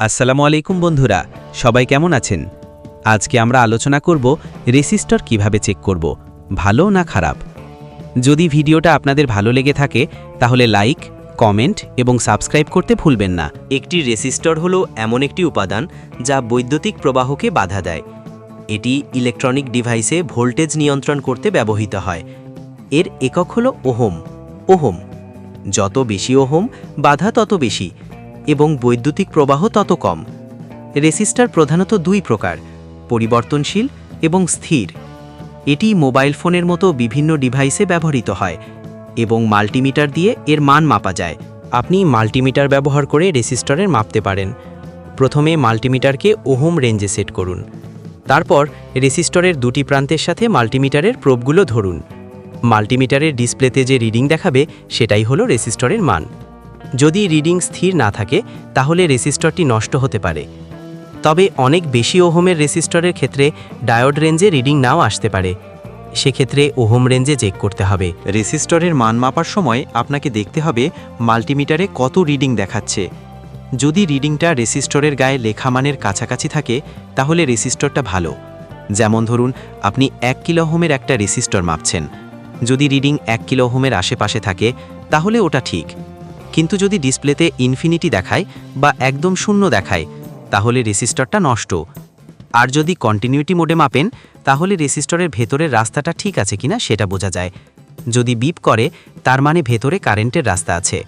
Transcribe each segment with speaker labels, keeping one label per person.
Speaker 1: আসসালামু আলাইকুম বন্ধুরা, সবাই কেমন আছেন? আজকে আমরা আলোচনা করব রেসিস্টর কীভাবে চেক করব, ভালো না খারাপ? যদি ভিডিওটা আপনাদের ভালো লেগে থাকে, তাহলে লাইক, কমেন্ট এবং সাবস্ক্রাইব করতে ভুলবেন না।
Speaker 2: একটি রেসিস্টর হলো এমন একটি উপাদান যা বৈদ্যুতিক প্রবাহকে বাধা দেয়। এটি ইলেকট্রনিক ডিভাইসে ভোল্টেজ নিয়ন্ত্রণ করতে ব্যবহৃত হয়। এর একক হলো ওহম। ওহম, যত বেশি ওহম, বাধা তত বেশি। এবং বৈদ্যুতিক প্রবাহ তত কম। রেসিস্টার প্রধানত দুই প্রকার, পরিবর্তনশীল এবং স্থির। এটি মোবাইল ফোনের মতো বিভিন্ন ডিভাইসে ব্যবহৃত হয় এবং মাল্টিমিটার দিয়ে এর মান মাপা যায়। আপনি মাল্টিমিটার ব্যবহার করে রেসিস্টরের মাপতে পারেন। প্রথমে মাল্টিমিটারকে ওহম রেঞ্জে সেট করুন। তারপর রেসিস্টরের দুটি প্রান্তের সাথে মাল্টিমিটারের প্রোবগুলো ধরুন। মাল্টিমিটারের ডিসপ্লেতে যে রিডিং দেখাবে, সেটাই হলো রেসিস্টরের মান। যদি রিডিং স্থির না থাকে, তাহলে রেসিস্টরটি নষ্ট হতে পারে। তবে অনেক বেশি ওহোমের রেসিস্টরের ক্ষেত্রে ডায়োড রেঞ্জে রিডিং নাও আসতে পারে। সেক্ষেত্রে ওহোম রেঞ্জে চেক করতে হবে।
Speaker 3: রেসিস্টরের মান মাপার সময় আপনাকে দেখতে হবে মাল্টিমিটারে কত রিডিং দেখাচ্ছে। যদি রিডিংটা রেসিস্টরের গায়ে লেখা মানের কাছাকাছি থাকে, তাহলে রেসিস্টরটা ভালো। যেমন ধরুন, আপনি এক কিলো হোমের একটা রেসিস্টর মাপছেন। যদি রিডিং এক কিলো হোমের আশেপাশে থাকে, তাহলে ওটা ঠিক। কিন্তু যদি ডিসপ্লেতে ইনফিনিটি দেখায় বা একদম শূন্য দেখায়, তাহলে রেসিস্টরটা নষ্ট। আর যদি কন্টিনিউটি মোডে মাপেন, তাহলে রেসিস্টরের ভেতরের রাস্তাটা ঠিক আছে কিনা সেটা বোঝা যায়। যদি বিপ করে, তার মানে ভেতরে কারেন্টের রাস্তা আছে।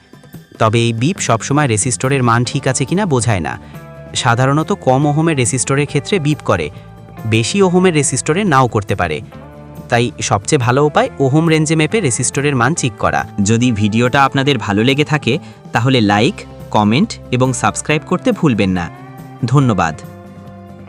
Speaker 3: তবে এই বিপ সবসময় রেসিস্টরের মান ঠিক আছে কিনা বোঝায় না। সাধারণত কম ওহমের রেসিস্টরের ক্ষেত্রে বিপ করে, বেশি ওহমের রেসিস্টরে নাও করতে পারে। তাই সবচেয়ে ভালো উপায় ওহম রেঞ্জে মেপে রেসিস্টরের মান চেক করা।
Speaker 1: যদি ভিডিওটা আপনাদের ভালো লেগে থাকে, তাহলে লাইক, কমেন্ট এবং সাবস্ক্রাইব করতে ভুলবেন না। ধন্যবাদ।